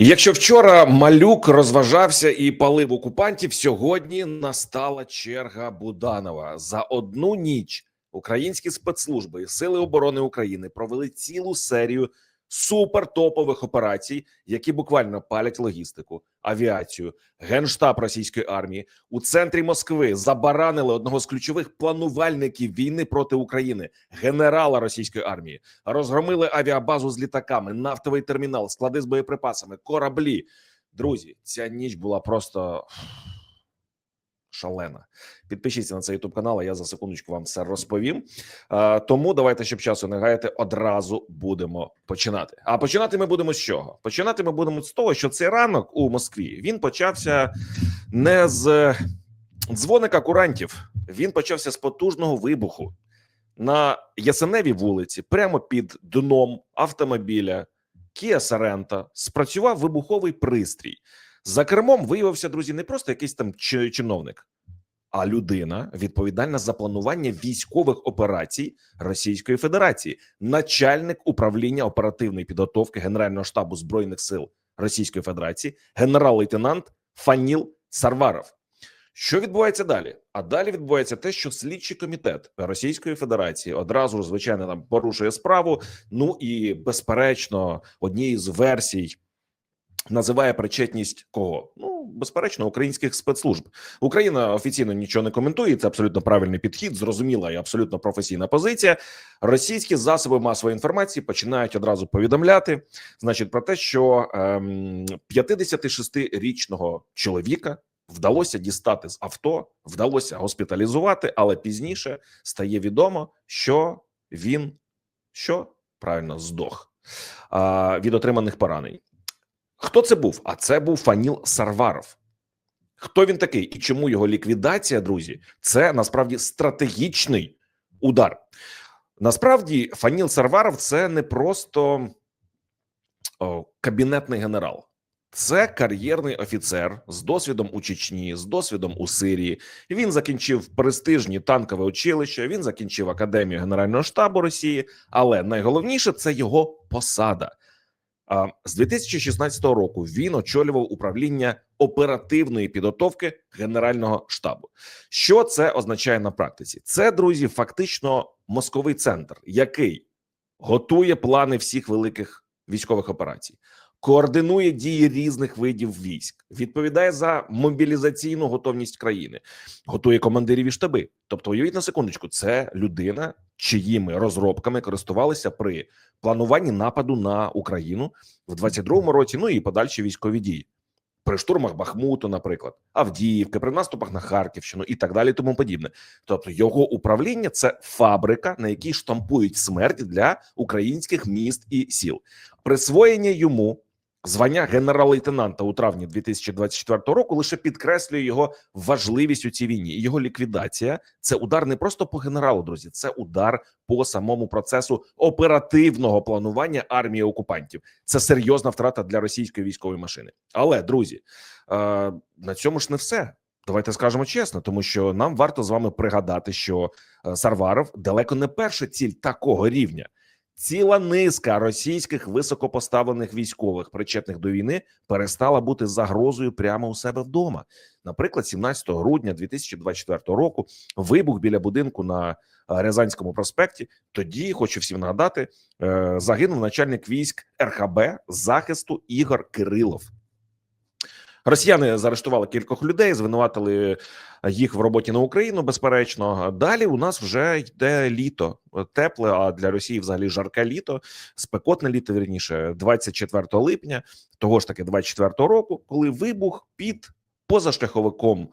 Якщо вчора малюк розважався і палив окупантів, сьогодні настала черга Буданова. За одну ніч українські спецслужби і сили оборони України провели цілу серію супертопових операцій, які буквально палять логістику, авіацію, генштаб російської армії у центрі Москви забаранили одного з ключових планувальників війни проти України, генерала російської армії розгромили авіабазу з літаками, нафтовий термінал, склади з боєприпасами, кораблі. Друзі, ця ніч була просто шалена. Підпишіться на цей ютуб канал. а Я за секундочку вам все розповім. Е, тому давайте, щоб часу не гаяти, одразу будемо починати. А починати ми будемо з чого? Починати ми будемо з того, що цей ранок у Москві він почався не з дзвоника курантів. Він почався з потужного вибуху на Ясеневій вулиці, прямо під дном автомобіля Kia Sorento спрацював вибуховий пристрій. За кермом виявився, друзі, не просто якийсь там чиновник, а людина відповідальна за планування військових операцій Російської Федерації, начальник управління оперативної підготовки Генерального штабу збройних сил Російської Федерації, генерал-лейтенант Фаніл Сарваров. Що відбувається далі? А далі відбувається те, що слідчий комітет Російської Федерації одразу звичайно там порушує справу. Ну і безперечно, однією з версій називає причетність кого? Ну безперечно, українських спецслужб. Україна офіційно нічого не коментує. Це абсолютно правильний підхід, зрозуміла і абсолютно професійна позиція. Російські засоби масової інформації починають одразу повідомляти, значить, про те, що ем, 56-річного чоловіка вдалося дістати з авто, вдалося госпіталізувати, але пізніше стає відомо, що він що правильно здох а, від отриманих поранень. Хто це був? А це був Фаніл Сарваров. Хто він такий і чому його ліквідація, друзі? Це насправді стратегічний удар. Насправді, Фаніл Сарваров це не просто о, кабінетний генерал, це кар'єрний офіцер з досвідом у Чечні, з досвідом у Сирії. Він закінчив престижні танкове училище. Він закінчив академію Генерального штабу Росії. Але найголовніше це його посада. З 2016 року він очолював управління оперативної підготовки Генерального штабу. Що це означає на практиці? Це друзі, фактично мозковий центр, який готує плани всіх великих військових операцій, координує дії різних видів військ, відповідає за мобілізаційну готовність країни, готує командирів і штаби. Тобто, уявіть на секундочку, це людина, чиїми розробками користувалися при плануванні нападу на Україну в 22-му році. Ну і подальші військові дії при штурмах Бахмуту, наприклад, Авдіївки, при наступах на Харківщину і так далі, тому подібне. Тобто, його управління це фабрика, на якій штампують смерть для українських міст і сіл. Присвоєння йому звання генерал-лейтенанта у травні 2024 року лише підкреслює його важливість у цій війні. Його ліквідація це удар не просто по генералу, друзі, це удар по самому процесу оперативного планування армії окупантів. Це серйозна втрата для російської військової машини. Але друзі, е, на цьому ж не все. Давайте скажемо чесно, тому що нам варто з вами пригадати, що е, Сарваров далеко не перша ціль такого рівня. Ціла низка російських високопоставлених військових, причетних до війни, перестала бути загрозою прямо у себе вдома. Наприклад, 17 грудня 2024 року вибух біля будинку на е, Рязанському проспекті. Тоді хочу всім нагадати, е, загинув начальник військ РХБ захисту Ігор Кирилов. Росіяни заарештували кількох людей, звинуватили їх в роботі на Україну. Безперечно, далі у нас вже йде літо тепле. А для Росії взагалі жарке літо, спекотне літо. Вірніше, 24 липня, того ж таки 24 року, коли вибух під позашляховиком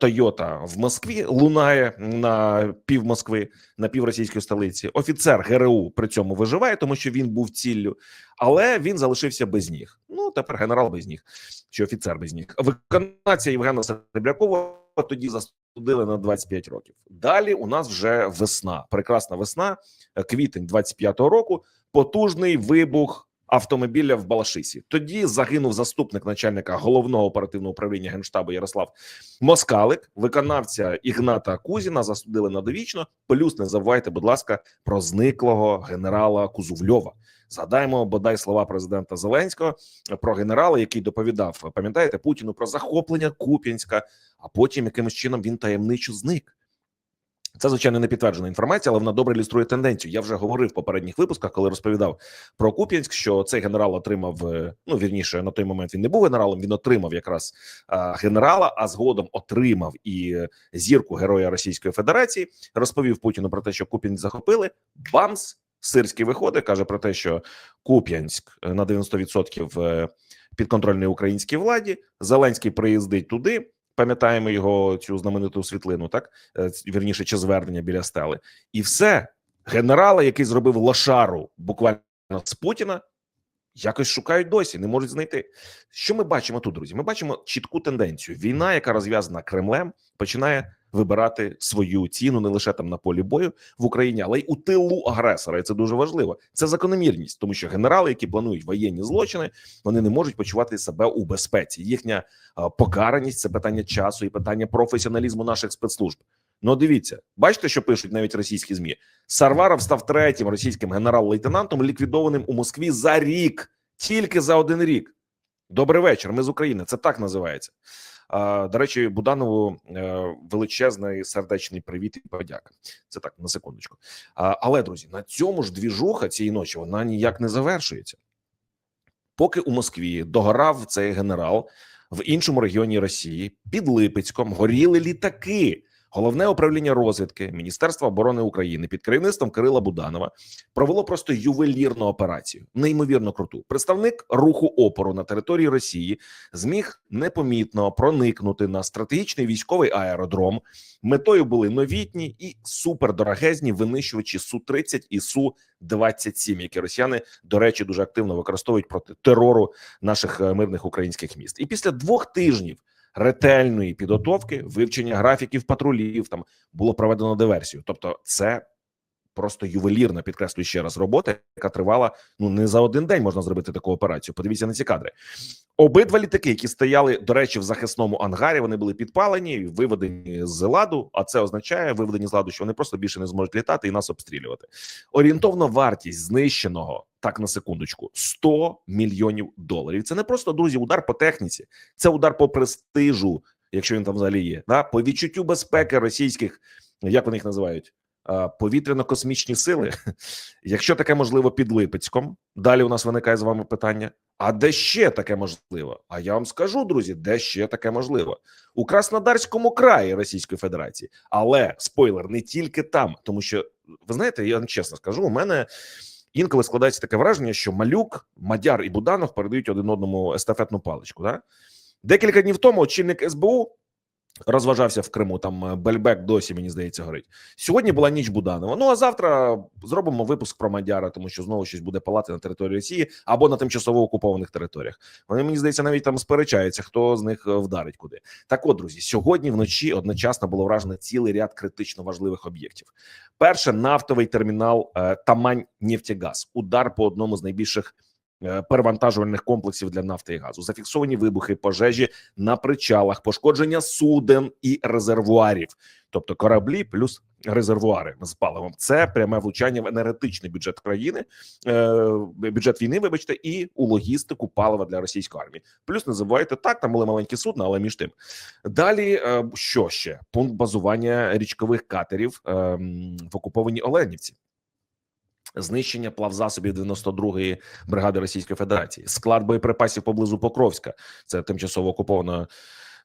Тойота в Москві лунає на пів Москви, на пів російської столиці. Офіцер ГРУ при цьому виживає, тому що він був ціллю, але він залишився без ніг. Ну тепер генерал без ніг чи офіцер без ніг. Виконація Євгена Серебрякова тоді засудили на 25 років. Далі у нас вже весна, прекрасна весна, е, квітень 25-го року. Потужний вибух автомобіля в Балашисі. Тоді загинув заступник начальника головного оперативного управління генштабу Ярослав Москалик, виконавця Ігната Кузіна засудили на довічно. Плюс не забувайте, будь ласка, про зниклого генерала Кузувльова. Згадаємо бодай слова президента Зеленського про генерала, який доповідав, пам'ятаєте, Путіну про захоплення Куп'янська, а потім якимось чином він таємничо зник. Це звичайно не підтверджена інформація, але вона добре ілюструє тенденцію. Я вже говорив в попередніх випусках, коли розповідав про Куп'янськ, що цей генерал отримав. е, Ну вірніше на той момент він не був генералом. Він отримав якраз а, генерала, а згодом отримав і е, зірку Героя Російської Федерації. Розповів Путіну про те, що Куп'янськ захопили. Бамс Сирський виходить, каже про те, що Куп'янськ е, на 90% е, підконтрольний українській владі. Зеленський приїздить туди. Пам'ятаємо його цю знамениту світлину, так Е, вірніше, чи звернення біля стели, і все генерала, який зробив лошару буквально з Путіна, якось шукають досі, не можуть знайти. Що ми бачимо тут, друзі? Ми бачимо чітку тенденцію. Війна, яка розв'язана Кремлем, починає вибирати свою ціну не лише там на полі бою в Україні, але й у тилу агресора. І це дуже важливо. Це закономірність, тому що генерали, які планують воєнні злочини, вони не можуть почувати себе у безпеці. Їхня покараність це питання часу і питання професіоналізму наших спецслужб. Ну, дивіться, бачите, що пишуть навіть російські змі. Сарваров став третім російським генерал-лейтенантом, ліквідованим у Москві за рік, тільки за один рік. Добрий вечір. Ми з України. Це так називається. До речі, Буданову е, величезний сердечний привіт і подяка. Це так на секундочку. Але друзі, на цьому ж двіжуха цієї ночі вона ніяк не завершується. Поки у Москві догорав цей генерал в іншому регіоні Росії під Липецьком горіли літаки. Головне управління розвідки Міністерства оборони України під керівництвом Кирила Буданова провело просто ювелірну операцію, неймовірно круту. Представник руху опору на території Росії зміг непомітно проникнути на стратегічний військовий аеродром. Метою були новітні і супердорогезні винищувачі су 30 і су 27 які росіяни, до речі, дуже активно використовують проти терору наших е, мирних українських міст. І після двох тижнів ретельної підготовки, вивчення графіків патрулів, там було проведено диверсію. Тобто, це просто ювелірна, підкреслюю ще раз, робота, яка тривала ну не за один день можна зробити таку операцію. Подивіться на ці кадри. Обидва літаки, які стояли, до речі, в захисному ангарі, вони були підпалені, виведені з ладу. А це означає виведені з ладу, що вони просто більше не зможуть літати і нас обстрілювати. Орієнтовна вартість знищеного так на секундочку 100 мільйонів доларів. Це не просто друзі, удар по техніці, це удар по престижу, якщо він там взагалі є. Да? По відчуттю безпеки російських, як вони їх називають. А, Повітряно-космічні сили, якщо таке можливо під Липецьком, далі у нас виникає з вами питання: а де ще таке можливо? А я вам скажу, друзі, де ще таке можливо у Краснодарському краї Російської Федерації, але спойлер не тільки там, тому що ви знаєте, я вам чесно скажу, у мене інколи складається таке враження, що малюк, Мадяр і Буданов передають один одному естафетну паличку. Да? Декілька днів тому очільник СБУ розважався в Криму. Там е, Бельбек досі мені здається горить. Сьогодні була ніч Буданова. Ну а завтра зробимо випуск про Мадяра, тому що знову щось буде палати на території Росії або на тимчасово окупованих територіях. Вони мені здається навіть там сперечаються, хто з них е, вдарить куди. Так, от друзі, сьогодні вночі одночасно було вражено цілий ряд критично важливих об'єктів. Перше нафтовий термінал е, Тамань Нефтегаз. Удар по одному з найбільших. Е, Перевантажувальних комплексів для нафти і газу зафіксовані вибухи, пожежі на причалах, пошкодження суден і резервуарів, тобто кораблі плюс резервуари з паливом. Це пряме влучання в енергетичний бюджет країни, е, бюджет війни, вибачте, і у логістику палива для російської армії. Плюс не забувайте так, там були маленькі судна, але між тим. Далі е, що ще? Пункт базування річкових катерів е, в окупованій Оленівці. Знищення плавзасобів 92-ї бригади Російської Федерації, склад боєприпасів поблизу Покровська, це тимчасово окупована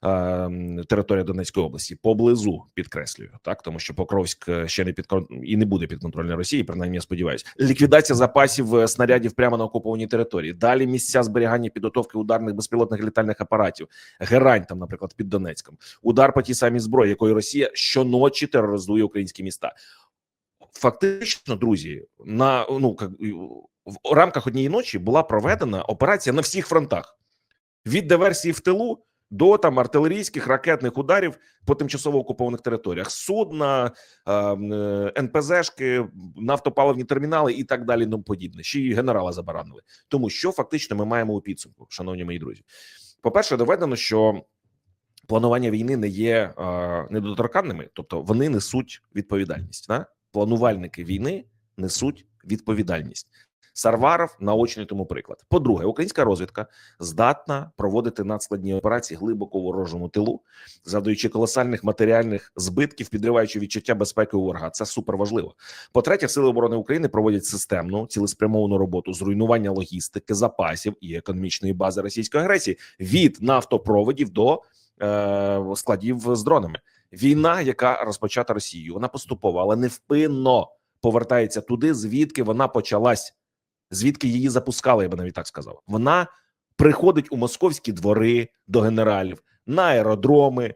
е, територія Донецької області. Поблизу підкреслюю, так тому що Покровськ е, ще не під і не буде підконтрольною Росії. Принаймні, я сподіваюся. Ліквідація запасів е, снарядів прямо на окупованій території. Далі місця зберігання підготовки ударних безпілотних літальних апаратів. Герань там, наприклад, під Донецьком. Удар по тій самій зброї, якою Росія щоночі тероризує українські міста. Фактично, друзі, на ну в рамках однієї ночі була проведена операція на всіх фронтах від диверсії в тилу до там артилерійських ракетних ударів по тимчасово окупованих територіях, судна, е, НПЗшки, нафтопаливні термінали і так далі. Тому подібне. Ще й генерала забаранили. Тому що фактично ми маємо у підсумку, шановні мої друзі. По перше, доведено, що планування війни не є е, недоторканними, тобто вони несуть відповідальність. Да? Планувальники війни несуть відповідальність. Сарваров наочний тому приклад. По-друге, українська розвідка здатна проводити надскладні операції глибоко ворожому тилу, завдаючи колосальних матеріальних збитків, підриваючи відчуття безпеки у ворога. Це супер важливо. По-третє, сили оборони України проводять системну цілеспрямовану роботу з руйнування логістики, запасів і економічної бази російської агресії від нафтопроводів до складів з дронами. Війна, яка розпочата Росією, вона поступово, але невпинно повертається туди, звідки вона почалась, звідки її запускали. Я би навіть так сказав. Вона приходить у московські двори до генералів, на аеродроми,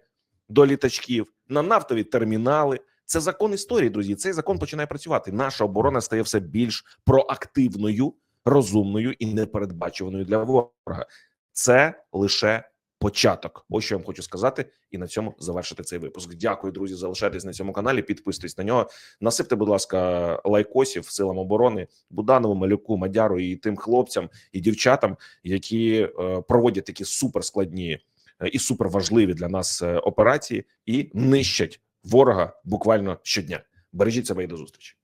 до літачків, на нафтові термінали. Це закон історії, друзі. Цей закон починає працювати. Наша оборона стає все більш проактивною, розумною і непередбачуваною для ворога. Це лише початок. Ось що я вам хочу сказати, і на цьому завершити цей випуск. Дякую, друзі. Залишайтесь на цьому каналі. Підписуйтесь на нього. Насипте, будь ласка, лайкосів силам оборони Буданову, Малюку, Мадяру і тим хлопцям і дівчатам, які е, проводять такі суперскладні е, і суперважливі для нас е, операції і нищать ворога буквально щодня. Бережіть себе і до зустрічі.